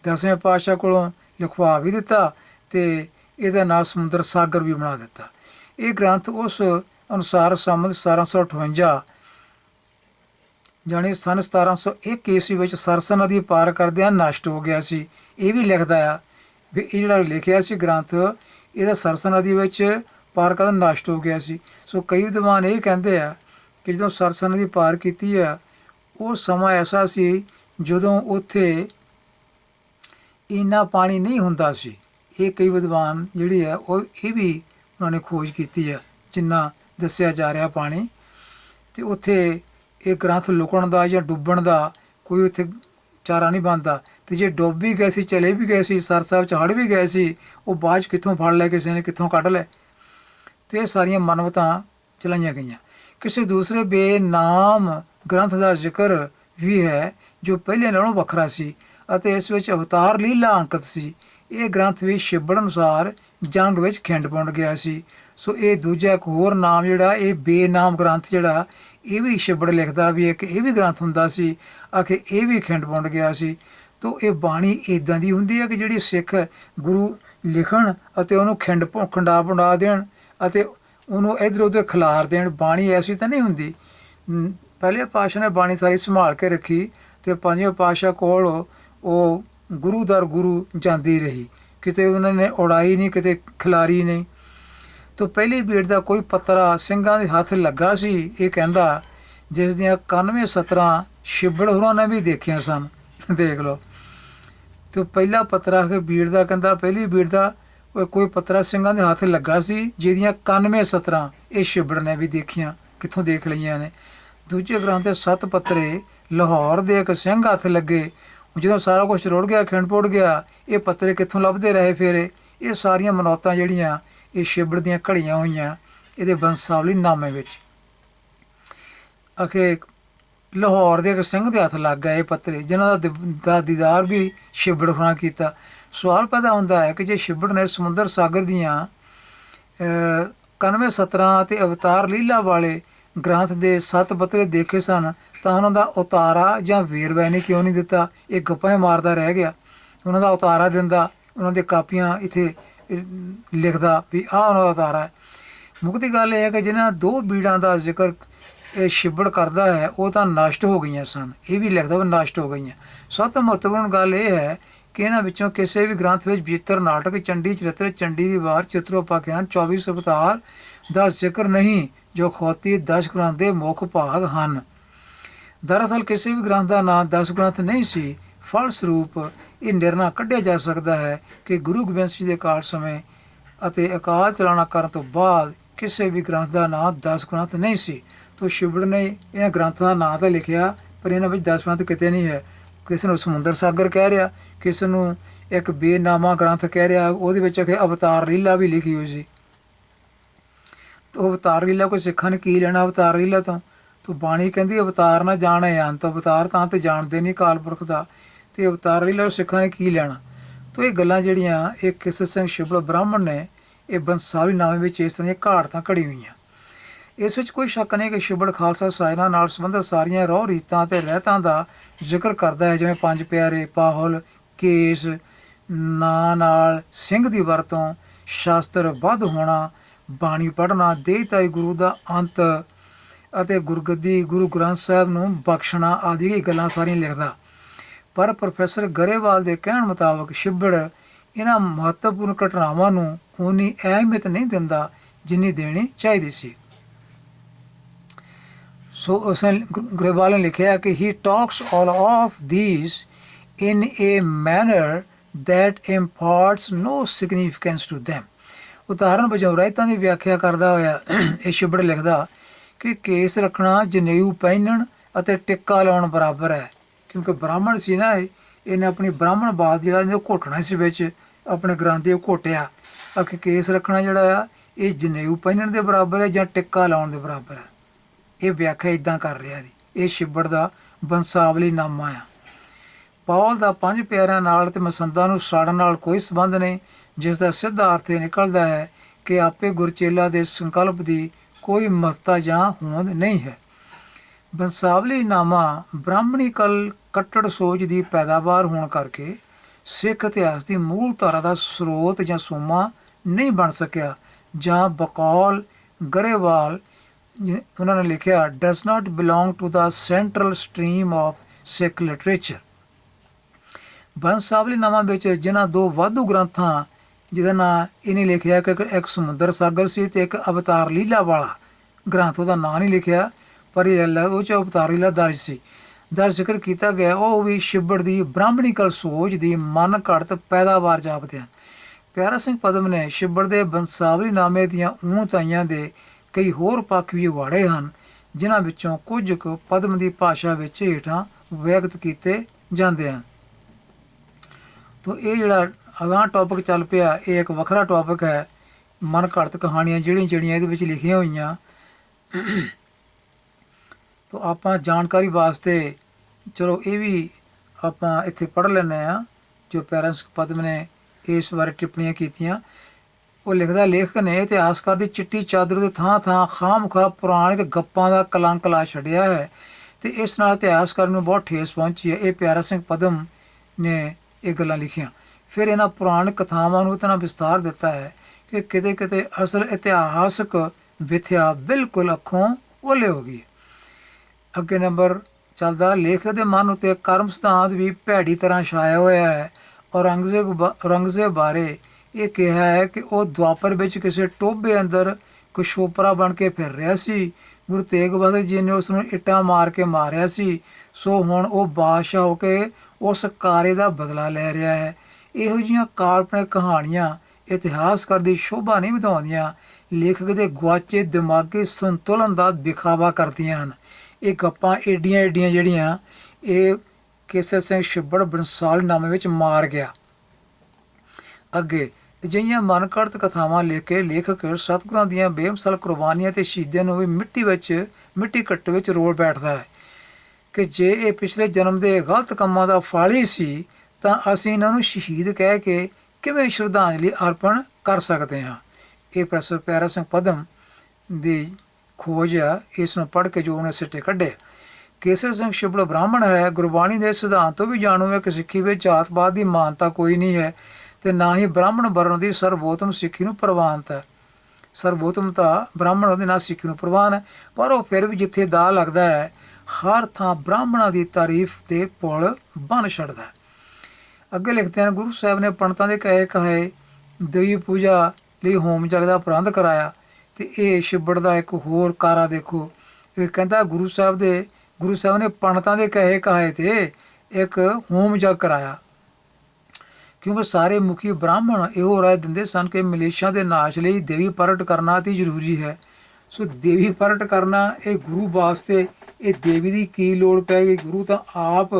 ਦਸਵੇਂ ਪਾਤਸ਼ਾਹ ਕੋਲੋਂ ਲਿਖਵਾ ਵੀ ਦਿੱਤਾ ਤੇ ਇਹਦਾ ਨਾਮ ਸਮੁੰਦਰ ਸਾਗਰ ਵੀ ਬਣਾ ਦਿੱਤਾ। ਇਹ ਗ੍ਰੰਥ ਉਸ ਅਨੁਸਾਰ ਸੰਮਤ 1758 ਜਾਣੀ ਸਨ 1701 ਈਸਵੀ ਵਿੱਚ ਸਰਸਾ ਨਦੀ ਪਾਰ ਕਰਦਿਆਂ ਨਸ਼ਟ ਹੋ ਗਿਆ ਸੀ। ਇਹ ਵੀ ਲਿਖਦਾ ਆ ਵੀ ਇਹ ਜਿਹੜਾ ਲਿਖਿਆ ਸੀ ਗ੍ਰੰਥ, ਇਹਦਾ ਸਰਸਾ ਨਦੀ ਵਿੱਚ ਪਾਰ ਕਰਦਿਆਂ ਨਸ਼ਟ ਹੋ ਗਿਆ ਸੀ। ਸੋ ਕਈ ਵਿਦਵਾਨ ਇਹ ਕਹਿੰਦੇ ਆ ਕਿ ਜਦੋਂ ਸਰਸਾ ਨਦੀ ਪਾਰ ਕੀਤੀ ਆ, ਉਹ ਸਮਾਂ ਐਸਾ ਸੀ ਜਦੋਂ ਉੱਥੇ ਇੰਨਾ ਪਾਣੀ ਨਹੀਂ ਹੁੰਦਾ ਸੀ। ਇਹ ਕਈ ਵਿਦਵਾਨ ਜਿਹੜੇ ਆ, ਉਹ ਇਹ ਵੀ ਉਹਨਾਂ ਨੇ ਖੋਜ ਕੀਤੀ ਆ, ਜਿੰਨਾ ਦੱਸਿਆ ਜਾ ਰਿਹਾ ਪਾਣੀ। ਤੇ ਉੱਥੇ ਇਹ ਗ੍ਰੰਥ ਲੁਕਣ ਦਾ ਜਾਂ ਡੁੱਬਣ ਦਾ ਕੋਈ ਉੱਥੇ ਚਾਰਾ ਨਹੀਂ ਬਣਦਾ। ਤੇ ਜੇ ਡੁੱਬ ਵੀ ਗਏ ਸੀ, ਚਲੇ ਵੀ ਗਏ ਸੀ, ਸਰ ਸਾਹਿਬ ਚੜ ਵੀ ਗਏ ਸੀ, ਉਹ ਬਾਅਦ 'ਚ ਕਿੱਥੋਂ ਫੜ ਲੈ ਕਿਸੇ ਨੇ, ਕਿੱਥੋਂ ਕੱਢ ਲੈ ਤੇ ਇਹ ਸਾਰੀਆਂ ਮਨਵਤਾਂ ਚਲਾਈਆਂ ਗਈਆਂ। ਕਿਸੇ ਦੂਸਰੇ ਬੇਨਾਮ ਗ੍ਰੰਥ ਦਾ ਜ਼ਿਕਰ ਵੀ ਹੈ, ਜੋ ਪਹਿਲੇ ਨਾਲੋਂ ਵੱਖਰਾ ਸੀ ਅਤੇ ਇਸ ਵਿੱਚ ਅਵਤਾਰ ਲੀਲਾ ਅੰਕਿਤ ਸੀ। ਇਹ ਗ੍ਰੰਥ ਵੀ ਸ਼ਿਬੜ ਅਨੁਸਾਰ ਜੰਗ ਵਿੱਚ ਖਿੰਡ ਪੁੰਡ ਗਿਆ ਸੀ। ਸੋ ਇਹ ਦੂਜਾ ਇੱਕ ਹੋਰ ਨਾਮ ਜਿਹੜਾ, ਇਹ ਬੇਨਾਮ ਗ੍ਰੰਥ ਜਿਹੜਾ ਇਹ ਵੀ ਸ਼ਿਬੜ ਲਿਖਦਾ ਵੀ ਇੱਕ ਇਹ ਵੀ ਗ੍ਰੰਥ ਹੁੰਦਾ ਸੀ, ਆਖੇ ਇਹ ਵੀ ਖਿੰਡ ਪੁੰਡ ਗਿਆ ਸੀ। ਤੋ ਇਹ ਬਾਣੀ ਇਦਾਂ ਦੀ ਹੁੰਦੀ ਹੈ ਕਿ ਜਿਹੜੀ ਸਿੱਖ ਗੁਰੂ ਲਿਖਣ ਅਤੇ ਉਹਨੂੰ ਖਿੰਡ ਪੁ- ਖੰਡਾ ਪੁੰਡਾ ਦੇਣ ਅਤੇ ਉਹਨੂੰ ਇਧਰ ਉਧਰ ਖਿਲਾਰ ਦੇਣ, ਬਾਣੀ ਐਸੀ ਤਾਂ ਨਹੀਂ ਹੁੰਦੀ। ਪਹਿਲੇ ਪਾਸ਼ਾ ਨੇ ਬਾਣੀ ਸਾਰੀ ਸੰਭਾਲ ਕੇ ਰੱਖੀ ਤੇ ਪੰਜਵੇਂ ਪਾਸ਼ਾ ਕੋਲ ਉਹ ਗੁਰੂ ਦਰ ਗੁਰੂ ਜਾਂਦੀ ਰਹੀ। ਕਿਤੇ ਉਹਨਾਂ ਨੇ ਉਡਾਈ ਨਹੀਂ, ਕਿਤੇ ਖਿਲਾਰੀ ਨਹੀਂ। ਤੋ ਪਹਿਲੀ ਬੀੜ ਦਾ ਕੋਈ ਪੱਤਰਾ ਸਿੰਘਾਂ ਦੇ ਹੱਥ ਲੱਗਾ ਸੀ, ਇਹ ਕਹਿੰਦਾ, ਜਿਸ ਦੀਆਂ 91 17 ਛਿੱਬੜ ਹੋਰਾਂ ਨੇ ਵੀ ਦੇਖੀਆਂ ਸਨ। ਦੇਖ ਲਓ। ਤੇ ਪਹਿਲਾ ਪੱਤਰਾ ਕਿ ਬੀੜ ਦਾ, ਕਹਿੰਦਾ, ਪਹਿਲੀ ਬੀੜ ਦਾ ਕੋਈ ਪੱਤਰਾ ਸਿੰਘਾਂ ਦੇ ਹੱਥ ਲੱਗਾ ਸੀ, ਜਿਹਦੀਆਂ 91 17 ਇਹ ਛਿੱਬੜ ਨੇ ਵੀ ਦੇਖੀਆਂ, ਕਿੱਥੋਂ ਦੇਖ ਲਈਆਂ ਨੇ? ਦੂਜੇ ਗ੍ਰੰਥ ਦੇ ਸੱਤ ਪੱਤਰੇ ਲਾਹੌਰ ਦੇ ਇੱਕ ਸਿੰਘ ਹੱਥ ਲੱਗੇ। ਜਦੋਂ ਸਾਰਾ ਕੁਝ ਰੁੜ ਗਿਆ ਖਿੰਡ ਪੁੜ ਗਿਆ, ਇਹ ਪੱਤਰੇ ਕਿੱਥੋਂ ਲੱਭਦੇ ਰਹੇ ਫਿਰ? ਇਹ ਸਾਰੀਆਂ ਮਨੌਤਾਂ ਜਿਹੜੀਆਂ ਇਹ ਸ਼ਿਬੜ ਦੀਆਂ ਘੜੀਆਂ ਹੋਈਆਂ ਇਹਦੇ ਬੰਸਾਵਲੀ ਨਾਮੇ ਵਿੱਚ। ਅਖੇ ਲਾਹੌਰ ਦੇ ਇੱਕ ਸਿੰਘ ਦੇ ਹੱਥ ਲੱਗ ਗਏ ਇਹ ਪੱਤਰੇ, ਜਿਨ੍ਹਾਂ ਦਾ ਦਿ- ਦਾ ਦੀਦਾਰ ਵੀ ਛਿੱਬੜ ਹੋਣਾ ਕੀਤਾ। ਸਵਾਲ ਪੈਦਾ ਹੁੰਦਾ ਹੈ ਕਿ ਜੇ ਛਿੱਬੜ ਨੇ ਸਮੁੰਦਰ ਸਾਗਰ ਦੀਆਂ 91 17 ਅਤੇ ਅਵਤਾਰ ਲੀਲਾ ਵਾਲੇ ਗ੍ਰੰਥ ਦੇ ਸੱਤ ਪੱਤਰੇ ਦੇਖੇ ਸਨ, ਤਾਂ ਉਹਨਾਂ ਦਾ ਉਤਾਰਾ ਜਾਂ ਵੇਰਵਾ ਨੇ ਕਿਉਂ ਨਹੀਂ ਦਿੱਤਾ? ਇਹ ਗੱਪਾਂ ਮਾਰਦਾ ਰਹਿ ਗਿਆ। ਉਹਨਾਂ ਦਾ ਉਤਾਰਾ ਦਿੰਦਾ, ਉਹਨਾਂ ਦੇ ਕਾਪੀਆਂ ਇੱਥੇ ਲਿਖਦਾ ਵੀ ਆਹ ਉਹਨਾਂ ਦਾ ਤਾਰਾ ਹੈ। ਮੁਕਤੀ ਗੱਲ ਇਹ ਹੈ ਕਿ ਜਿਨ੍ਹਾਂ ਦੋ ਬੀੜਾਂ ਦਾ ਜ਼ਿਕਰ, ਇਹ ਛਿੱਬੜ ਕਰਦਾ ਹੈ, ਉਹ ਤਾਂ ਨਸ਼ਟ ਹੋ ਗਈਆਂ ਸਨ। ਇਹ ਵੀ ਲਿਖਦਾ ਉਹ ਨਸ਼ਟ ਹੋ ਗਈਆਂ। ਸਭ ਤੋਂ ਮਹੱਤਵਪੂਰਨ ਗੱਲ ਇਹ ਹੈ ਕਿ ਇਹਨਾਂ ਵਿੱਚੋਂ ਕਿਸੇ ਵੀ ਗ੍ਰੰਥ ਵਿੱਚ ਵਿਚਿੱਤਰ ਨਾਟਕ, ਚੰਡੀ ਚਰਿੱਤਰ, ਚੰਡੀ ਦੀ ਵਾਰ ਚਿਤਰੋਪਾਖਿਆਨ 24 ਅਵਤਾਰ ਦਾ ਜ਼ਿਕਰ ਨਹੀਂ, ਜੋ ਖੋਤੀ 10 ਗ੍ਰੰਥ ਦੇ ਮੁੱਖ ਭਾਗ ਹਨ। ਦਰਅਸਲ ਕਿਸੇ ਵੀ ਗ੍ਰੰਥ ਦਾ ਨਾਮ 10 ਗ੍ਰੰਥ ਨਹੀਂ ਸੀ। ਫਲਸਰੂਪ ਇਹ ਨਿਰਣਾ ਕੱਢਿਆ ਜਾ ਸਕਦਾ ਹੈ ਕਿ ਗੁਰੂ ਗੋਬਿੰਦ ਸਿੰਘ ਦੇ ਕਾਲ ਸਮੇਂ ਅਤੇ ਅਕਾਲ ਚਲਾਣਾ ਕਰਨ ਤੋਂ ਬਾਅਦ ਕਿਸੇ ਵੀ ਗ੍ਰੰਥ ਦਾ ਨਾਮ 10 ਗ੍ਰੰਥ ਨਹੀਂ ਸੀ। ਤੋ ਸ਼ਿਵੜ ਨੇ ਇਹਨਾਂ ਗ੍ਰੰਥਾਂ ਦਾ ਨਾਮ ਤਾਂ ਲਿਖਿਆ, ਪਰ ਇਹਨਾਂ ਵਿੱਚ 10 ਗ੍ਰੰਥ ਕਿਤੇ ਨਹੀਂ ਹੈ। ਕਿਸੇ ਨੂੰ ਸਮੁੰਦਰ ਸਾਗਰ ਕਹਿ ਰਿਹਾ, ਕਿਸੇ ਨੂੰ ਇੱਕ ਬੇਨਾਮਾ ਗ੍ਰੰਥ ਕਹਿ ਰਿਹਾ, ਉਹਦੇ ਵਿੱਚ ਕਿ ਅਵਤਾਰ ਲੀਲਾ ਵੀ ਲਿਖੀ ਹੋਈ ਸੀ। ਤੋ ਅਵਤਾਰ ਲੀਲਾ ਕੋਈ ਸਿੱਖਾਂ ਨੇ ਕੀ ਲੈਣਾ ਅਵਤਾਰ ਲੀਲਾ ਤੋਂ? ਤੋ ਬਾਣੀ ਕਹਿੰਦੀ ਅਵਤਾਰ ਨਾ ਜਾਣੇ, ਅੰਤ ਅਵਤਾਰ ਤਾਂ ਤੇ ਜਾਣਦੇ ਨਹੀਂ ਕਾਲਪੁਰਖ ਦਾ। ਤੇ ਅਵਤਾਰ ਲੀਲਾ ਸਿੱਖਾਂ ਨੇ ਕੀ ਲੈਣਾ? ਤੋ ਇਹ ਗੱਲਾਂ ਜਿਹੜੀਆਂ ਇਹ ਕਿਸ ਸਿੰਘ ਸ਼ਿਵਲ ਬ੍ਰਾਹਮਣ ਨੇ, ਇਹ ਬੰਸਾਵੀ ਨਾਮੇ ਵਿੱਚ ਇਸ ਤਰ੍ਹਾਂ ਦੀਆਂ ਘਾੜਤਾਂ ਘੜੀ ਹੋਈਆਂ। ਇਸ ਵਿੱਚ ਕੋਈ ਸ਼ੱਕ ਨਹੀਂ ਕਿ ਸ਼ਿਵੜ ਖਾਲਸਾ ਸਾਇਨਾ ਨਾਲ ਸੰਬੰਧਿਤ ਸਾਰੀਆਂ ਰੋਹ ਰੀਤਾਂ ਤੇ ਰਹਿਤਾਂ ਦਾ ਜ਼ਿਕਰ ਕਰਦਾ ਹੈ, ਜਿਵੇਂ ਪੰਜ ਪਿਆਰੇ ਪਾਹੁਲ, ਕੇਸ, ਨਾਂ ਨਾਲ ਸਿੰਘ ਦੀ ਵਰਤੋਂ, ਸ਼ਾਸਤਰ ਵੱਧ ਹੋਣਾ, ਬਾਣੀ ਪੜ੍ਹਨਾ ਦੇਹਤਾਈ ਗੁਰੂ ਦਾ ਅੰਤ ਅਤੇ ਗੁਰਗੱਦੀ, ਗੁਰੂ ਗ੍ਰੰਥ ਸਾਹਿਬ ਨੂੰ ਬਖਸ਼ਣਾ ਆਦਿ ਇਹ ਗੱਲਾਂ ਸਾਰੀਆਂ ਲਿਖਦਾ। ਪਰ ਪ੍ਰੋਫੈਸਰ ਗਰੇਵਾਲ ਦੇ ਕਹਿਣ ਮੁਤਾਬਕ ਛਿੱਬੜ ਇਹਨਾਂ ਮਹੱਤਵਪੂਰਨ ਘਟਨਾਵਾਂ ਨੂੰ ਉਨੀ ਅਹਿਮੀਅਤ ਨਹੀਂ ਦਿੰਦਾ ਜਿੰਨੀ ਦੇਣੀ ਚਾਹੀਦੀ ਸੀ। ਸੋ ਉਸਨੇ ਗਰੇਵਾਲ ਨੇ ਲਿਖਿਆ ਕਿ he talks all of these in a manner that imparts no significance to them ਉਦਾਹਰਨ ਵਜੋਂ ਰਹਿਤਾਂ ਦੀ ਵਿਆਖਿਆ ਕਰਦਾ ਹੋਇਆ ਇਹ ਸ਼ਿਬੜ ਲਿਖਦਾ ਕਿ ਕੇਸ ਰੱਖਣਾ ਜਨੇਊ ਪਹਿਨਣ ਅਤੇ ਟਿੱਕਾ ਲਾਉਣ ਬਰਾਬਰ ਹੈ। ਕਿਉਂਕਿ ਬ੍ਰਾਹਮਣ ਸੀ ਨਾ ਇਹ, ਇਹਨੇ ਆਪਣੀ ਬ੍ਰਾਹਮਣ ਬਾਤ ਜਿਹੜਾ ਇਹਨੇ ਘੋਟਣਾ ਸੀ ਵਿੱਚ, ਆਪਣੇ ਗ੍ਰੰਥ ਉਹ ਘੋਟਿਆ। ਆਖੇ ਕੇਸ ਰੱਖਣਾ ਜਿਹੜਾ ਆ, ਇਹ ਜਨੇਊ ਪਹਿਨਣ ਦੇ ਬਰਾਬਰ ਹੈ ਜਾਂ ਟਿੱਕਾ ਲਾਉਣ ਦੇ ਬਰਾਬਰ ਹੈ? ਇਹ ਵਿਆਖਿਆ ਇਦਾਂ ਕਰ ਰਿਹਾ ਜੀ। ਇਹ ਛਿੱਬੜ ਦਾ ਬੰਸਾਵਲੀ ਨਾਮਾ ਆ। ਪੌਲ ਦਾ ਪੰਜ ਪਿਆਰਿਆਂ ਨਾਲ ਤੇ ਮਸੰਦਾਂ ਨੂੰ ਸਾੜਨ ਨਾਲ ਕੋਈ ਸੰਬੰਧ ਨਹੀਂ, ਜਿਸ ਦਾ ਸਿੱਧਾ ਅਰਥ ਇਹ ਨਿਕਲਦਾ ਹੈ ਕਿ ਆਪੇ ਗੁਰਚੇਲਾ ਦੇ ਸੰਕਲਪ ਦੀ ਕੋਈ ਮਹੱਤਤਾ ਜਾਂ ਹੋਂਦ ਨਹੀਂ ਹੈ। ਬੰਸਾਵਲੀ ਨਾਮਾ ਬ੍ਰਾਹਮਣੀ ਕਲ ਕੱਟੜ ਸੋਚ ਦੀ ਪੈਦਾਵਾਰ ਹੋਣ ਕਰਕੇ ਸਿੱਖ ਇਤਿਹਾਸ ਦੀ ਮੂਲ ਧਾਰਾ ਦਾ ਸਰੋਤ ਜਾਂ ਸੋਮਾ ਨਹੀਂ ਬਣ ਸਕਿਆ, ਜਾਂ ਬਕੌਲ, ਗਰੇਵਾਲ ਉਹਨਾਂ ਨੇ ਲਿਖਿਆ does not belong to the central stream of Sikh literature Bansavali ਨਾਮਾਂ ਵਿੱਚ ਜਿਨ੍ਹਾਂ ਦੋ ਵਾਧੂ ਗ੍ਰੰਥਾਂ, ਜਿਹਦਾ ਨਾਂ ਇਹਨੇ ਲਿਖਿਆ ਕਿ ਇੱਕ ਸਮੁੰਦਰ ਸਾਗਰ ਸੀ ਤੇ ਇੱਕ ਅਵਤਾਰ ਲੀਲਾ ਵਾਲਾ ਗ੍ਰੰਥ, ਉਹਦਾ ਨਾਂ ਨਹੀਂ ਲਿਖਿਆ। ਪਰ ਇਹ ਅੱਲਾ ਉਹ ਚ ਅਵਤਾਰ ਦਰਜ ਸੀ। ਦਾ ਜ਼ਿਕਰ ਕੀਤਾ ਗਿਆ, ਉਹ ਵੀ ਸ਼ਿਬੜ ਦੀ ਬ੍ਰਾਹਮਣੀਕਲ ਸੋਚ ਦੀ ਮਨ ਘੜਤ ਪੈਦਾਵਾਰ ਜਾਪਦੇ ਹਨ। ਪਿਆਰਾ ਸਿੰਘ ਪਦਮ ਨੇ ਸ਼ਿਬੜ ਦੇ ਬੰਸਾਵਲੀ ਨਾਮੇ ਦੀਆਂ ਊਣਤਾਈਆਂ ਦੇ ਕਈ ਹੋਰ ਪੱਖ ਵੀ ਵਾੜੇ ਹਨ, ਜਿਨ੍ਹਾਂ ਵਿੱਚੋਂ ਕੁਝ ਕੁ ਪਦਮ ਦੀ ਭਾਸ਼ਾ ਵਿੱਚ ਹੇਠਾਂ ਵਿਅਕਤ ਕੀਤੇ ਜਾਂਦੇ ਹਨ। ਤੋ ਇਹ ਜਿਹੜਾ ਅਗਾਂਹ ਟੌਪਿਕ ਚੱਲ ਪਿਆ, ਇਹ ਇੱਕ ਵੱਖਰਾ ਟੌਪਿਕ ਹੈ। ਮਨ ਘੜਤ ਕਹਾਣੀਆਂ ਜਿਹੜੀਆਂ ਜਿਹੜੀਆਂ ਇਹਦੇ ਵਿੱਚ ਲਿਖੀਆਂ ਹੋਈਆਂ। ਤਾਂ ਆਪਾਂ ਜਾਣਕਾਰੀ ਵਾਸਤੇ ਚਲੋ ਇਹ ਵੀ ਆਪਾਂ ਇੱਥੇ ਪੜ੍ਹ ਲੈਂਦੇ ਆ ਜੋ ਪੈਰੈਂਟਸ ਪਦਮ ਨੇ ਇਸ ਬਾਰੇ ਟਿੱਪਣੀਆਂ ਕੀਤੀਆਂ। ਉਹ ਲਿਖਦਾ, ਲੇਖਕ ਨੇ ਇਤਿਹਾਸਕਾਰ ਦੀ ਚਿੱਟੀ ਚਾਦਰ ਦੇ ਥਾਂ ਥਾਂ ਖਾਮਖਾ ਪੁਰਾਣਿਕ ਗੱਪਾਂ ਦਾ ਕਲੰਕ ਲਾ ਛੱਡਿਆ ਹੈ ਤੇ ਇਸ ਨਾਲ ਇਤਿਹਾਸਕਾਰ ਨੂੰ ਬਹੁਤ ਠੇਸ ਪਹੁੰਚੀ ਹੈ। ਇਹ ਪਿਆਰਾ ਸਿੰਘ ਪਦਮ ਨੇ ਇਹ ਗੱਲਾਂ ਲਿਖੀਆਂ। ਫਿਰ ਇਹਨਾਂ ਪੁਰਾਣਿਕ ਕਥਾਵਾਂ ਨੂੰ ਇਤਨਾ ਵਿਸਤਾਰ ਦਿੱਤਾ ਹੈ ਕਿ ਕਿਤੇ ਕਿਤੇ ਅਸਲ ਇਤਿਹਾਸਕ ਵਿਥਿਆ ਬਿਲਕੁਲ ਅੱਖੋਂ ਓਲੇ ਹੋ ਗਈ ਅੱਗੇ ਨੰਬਰ ਚੱਲਦਾ, ਲੇਖਕ ਦੇ ਮਨ ਉਤੇ ਕਰਮ ਸਿਧਾਂਤ ਵੀ ਭੈੜੀ ਤਰ੍ਹਾਂ ਛਾਇਆ ਹੋਇਆ ਹੈ। ਔਰੰਗਜ਼ੇਬ ਬ- ਔਰੰਗਜ਼ੇਬ ਬਾਰੇ ਇਹ ਕਿਹਾ ਹੈ ਕਿ ਉਹ ਦੁਆਪਰ ਵਿੱਚ ਕਿਸੇ ਟੋਭੇ ਅੰਦਰ ਕੁਸ਼ੋਪਰਾ ਬਣ ਕੇ ਫਿਰ ਰਿਹਾ ਸੀ। ਗੁਰੂ ਤੇਗ ਬਹਾਦਰ ਜੀ ਨੇ ਉਸ ਨੂੰ ਇੱਟਾਂ ਮਾਰ ਕੇ ਮਾਰਿਆ ਸੀ। ਸੋ ਹੁਣ ਉਹ ਬਾਦਸ਼ਾਹ ਹੋ ਕੇ ਉਸ ਕਾਰੇ ਦਾ ਬਦਲਾ ਲੈ ਰਿਹਾ ਹੈ। ਇਹੋ ਜਿਹੀਆਂ ਕਾਲਪਨਿਕ ਕਹਾਣੀਆਂ ਇਤਿਹਾਸਕਾਰ ਦੀ ਸ਼ੋਭਾ ਨਹੀਂ ਵਧਾਉਂਦੀਆਂ। ਲੇਖਕ ਦੇ ਗੁਆਚੇ ਦਿਮਾਗੀ ਸੰਤੁਲਨ ਦਾ ਵਿਖਾਵਾ ਕਰਦੀਆਂ ਹਨ। ਇਹ ਗੱਪਾਂ ਏਡੀਆਂ ਏਡੀਆਂ ਜਿਹੜੀਆਂ ਇਹ ਕੇਸਰ ਸਿੰਘ ਛਿੱਬੜ ਬੰਸਾਲ ਨਾਮੇ ਵਿੱਚ ਮਾਰ ਗਿਆ। ਅੱਗੇ, ਅਜਿਹੀਆਂ ਮਨਕੜਤ ਕਥਾਵਾਂ ਲਿਖ ਕੇ ਲੇਖਕ ਸਤਿਗੁਰਾਂ ਦੀਆਂ ਬੇਮਿਸਾਲ ਕੁਰਬਾਨੀਆਂ ਤੇ ਸ਼ਹੀਦਾਂ ਨੂੰ ਵੀ ਮਿੱਟੀ ਵਿੱਚ, ਮਿੱਟੀ ਕੱਟ ਵਿੱਚ ਰੋਲ ਬੈਠਦਾ ਹੈ ਕਿ ਜੇ ਇਹ ਪਿਛਲੇ ਜਨਮ ਦੇ ਗਲਤ ਕੰਮਾਂ ਦਾ ਫਲ ਹੀ ਸੀ, ਤਾਂ ਅਸੀਂ ਇਹਨਾਂ ਨੂੰ ਸ਼ਹੀਦ ਕਹਿ ਕੇ ਕਿਵੇਂ ਸ਼ਰਧਾਂਜਲੀ ਅਰਪਣ ਕਰ ਸਕਦੇ ਹਾਂ? ਇਹ ਪ੍ਰੋਫੈਸਰ ਪਿਆਰਾ ਸਿੰਘ ਪਦਮ ਦੀ ਖੋਜ ਆ ਇਸ ਨੂੰ ਪੜ੍ਹ ਕੇ ਜੋ ਉਹਨੇ ਸਿੱਟੇ ਕੱਢੇ। ਕੇਸਰ ਸਿੰਘ ਸ਼ਿਬੜ ਬ੍ਰਾਹਮਣ ਹੈ, ਗੁਰਬਾਣੀ ਦੇ ਸਿਧਾਂਤ ਤੋਂ ਵੀ ਜਾਣੂ ਹੈ ਕਿ ਸਿੱਖੀ ਵਿੱਚ ਜਾਤ ਪਾਤ ਦੀ ਮਾਨਤਾ ਕੋਈ ਨਹੀਂ ਹੈ ਤੇ ਨਾ ਹੀ ਬ੍ਰਾਹਮਣ ਵਰਣ ਦੀ ਸਰਵੋਤਮ ਸਿੱਖੀ ਨੂੰ ਪ੍ਰਵਾਨਤ ਹੈ। ਸਰਵੋਤਮਤਾ ਬ੍ਰਾਹਮਣ ਦੇ ਨਾਲ ਸਿੱਖੀ ਨੂੰ ਪ੍ਰਵਾਨ ਹੈ, ਪਰ ਉਹ ਫਿਰ ਵੀ ਜਿੱਥੇ ਦਾ ਲੱਗਦਾ ਹੈ, ਹਰ ਥਾਂ ਬ੍ਰਾਹਮਣਾਂ ਦੀ ਤਾਰੀਫ ਤੇ ਪੁਲ ਬਣ ਛੱਡਦਾ ਹੈ। ਅੱਗੇ ਲਿਖਦੇ ਹਨ, ਗੁਰੂ ਸਾਹਿਬ ਨੇ ਪੰਡਤਾਂ ਦੇ ਕਹੇ ਕਹੇ ਦੇਵੀ ਪੂਜਾ ਲਈ ਹੋਮ ਜਗ ਦਾ ਪ੍ਰਬੰਧ ਕਰਾਇਆ। ਤੇ ਇਹ ਛਿੱਬੜ ਦਾ ਇੱਕ ਹੋਰ ਕਾਰਾ ਦੇਖੋ। ਇਹ ਕਹਿੰਦਾ ਗੁਰੂ ਸਾਹਿਬ ਦੇ, ਗੁਰੂ ਸਾਹਿਬ ਨੇ ਪੰਡਤਾਂ ਦੇ ਕਹੇ ਕਹੇ ਤੇ ਇੱਕ ਹੋਮ ਜਗ ਕਰਾਇਆ। ਕਿਉਂਕਿ ਸਾਰੇ ਮੁਖੀ ਬ੍ਰਾਹਮਣ ਇਹੋ ਰਾਏ ਦਿੰਦੇ ਸਨ ਕਿ ਮਲੇਸ਼ਾਂ ਦੇ ਨਾਸ਼ ਲਈ ਦੇਵੀ ਪ੍ਰਗਟ ਕਰਨਾ ਅਤੀ ਜ਼ਰੂਰੀ ਹੈ। ਸੋ ਦੇਵੀ ਪ੍ਰਗਟ ਕਰਨਾ, ਇਹ ਗੁਰੂ ਵਾਸਤੇ, ਇਹ ਦੇਵੀ ਦੀ ਕੀ ਲੋੜ ਪੈ ਗਈ? ਗੁਰੂ ਤਾਂ ਆਪ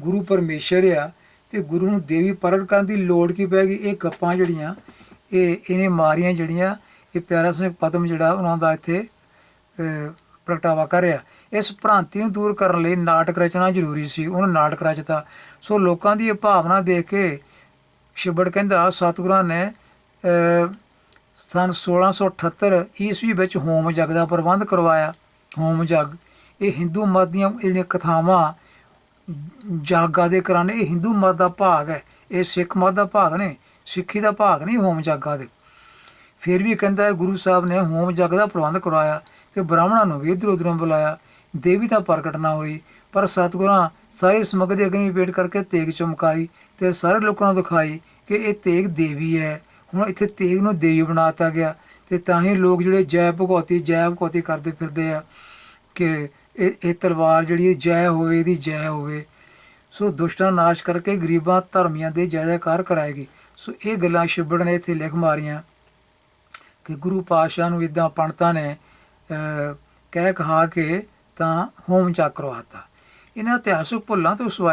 ਗੁਰੂ ਪਰਮੇਸ਼ਰ ਆ ਤੇ ਗੁਰੂ ਨੂੰ ਦੇਵੀ ਪ੍ਰਗਟ ਕਰਨ ਦੀ ਲੋੜ ਕੀ ਪੈ ਗਈ? ਇਹ ਗੱਪਾਂ ਜਿਹੜੀਆਂ, ਇਹ ਇਹਨੇ ਮਾਰੀਆਂ ਜਿਹੜੀਆਂ ਇਹ ਪਿਆਰਾ ਸਿੰਘ ਪਦਮ ਜਿਹੜਾ ਉਹਨਾਂ ਦਾ ਇੱਥੇ ਪ੍ਰਗਟਾਵਾ ਕਰ ਰਿਹਾ। ਇਸ ਭ੍ਰਾਂਤੀ ਨੂੰ ਦੂਰ ਕਰਨ ਲਈ ਨਾਟਕ ਰਚਨਾ ਜ਼ਰੂਰੀ ਸੀ। ਉਹਨੇ ਨਾਟਕ ਰਚਤਾ। ਸੋ ਲੋਕਾਂ ਦੀ ਇਹ ਭਾਵਨਾ ਦੇਖ ਕੇ ਸ਼ਿਬੜ ਕਹਿੰਦਾ ਸਤਿਗੁਰਾਂ ਨੇ ਅਹ, ਸਨ 1678 ਈਸਵੀ ਵਿੱਚ ਹੋਮ ਜਗ ਦਾ ਪ੍ਰਬੰਧ ਕਰਵਾਇਆ। ਹੋਮ ਜਗ। ਇਹ ਹਿੰਦੂ ਮਤ ਦੀਆਂ ਜਿਹੜੀਆਂ ਕਥਾਵਾਂ ਜਾਗਾ ਦੇ ਕਰਾਨੇ ਇਹ ਹਿੰਦੂ ਮਤ ਦਾ ਭਾਗ ਹੈ। ਇਹ ਸਿੱਖ ਮਤ ਦਾ ਭਾਗ ਨੇ ਸਿੱਖੀ ਦਾ ਭਾਗ ਨਹੀਂ ਹੋਮ ਜਾਗਾ ਦੇ। ਫਿਰ ਵੀ ਕਹਿੰਦਾ ਹੈ, ਗੁਰੂ ਸਾਹਿਬ ਨੇ ਹੋਮ ਜਗ ਦਾ ਪ੍ਰਬੰਧ ਕਰਵਾਇਆ ਤੇ ਬ੍ਰਾਹਮਣਾਂ ਨੂੰ ਵੀ ਇਧਰ ਉਧਰੋਂ ਬੁਲਾਇਆ। ਦੇਵੀ ਤਾਂ ਪ੍ਰਗਟ ਨਾ ਹੋਈ, ਪਰ ਸਤਿਗੁਰਾਂ ਸਾਰੇ ਸਮਗ ਦੇ ਅਗਨੀ ਪੇਟ ਕਰਕੇ ਤੇਗ ਚਮਕਾਈ ਤੇ ਸਾਰੇ ਲੋਕਾਂ ਨੂੰ ਦਿਖਾਈ ਕਿ ਇਹ ਤੇਗ ਦੇਵੀ ਹੈ। ਹੁਣ ਇੱਥੇ ਤੇਗ ਨੂੰ ਦੇਵੀ ਬਣਾਤਾ ਗਿਆ ਤੇ ਤਾਂ ਹੀ ਲੋਕ ਜਿਹੜੇ ਜੈ ਭਗਵਤੀ ਜੈ ਭਗਵਤੀ ਕਰਦੇ ਫਿਰਦੇ ਆ ਕਿ ਇਹ ਇਹ ਤਲਵਾਰ ਜਿਹੜੀ ਜੈ ਹੋਵੇ, ਇਹਦੀ ਜੈ ਹੋਵੇ। ਸੋ ਦੁਸ਼ਟਾਂ ਨਾਸ਼ ਕਰਕੇ ਗਰੀਬਾਂ ਧਰਮੀਆਂ ਦੇ ਜੈ ਜੈਕਾਰ ਕਰਾਏਗੀ ਸੋ ਇਹ ਗੱਲਾਂ ਛਿਬੜ ਨੇ ਇੱਥੇ ਲਿਖ ਮਾਰੀਆਂ। ਕਿ ਗੁਰੂ ਪਾਤਸ਼ਾਹ ਨੂੰ ਇਦਾਂ ਪੰਡਤਾਂ ਨੇ ਕਹਿ ਕਹਾ ਕੇ ਤਾਂ ਹੋਮ ਚੱਕ ਕਰਵਾਤਾ ਇਹਨਾਂ ਇਤਿਹਾਸਕ ਭੁੱਲਾਂ ਤੋਂ ਸਵਾ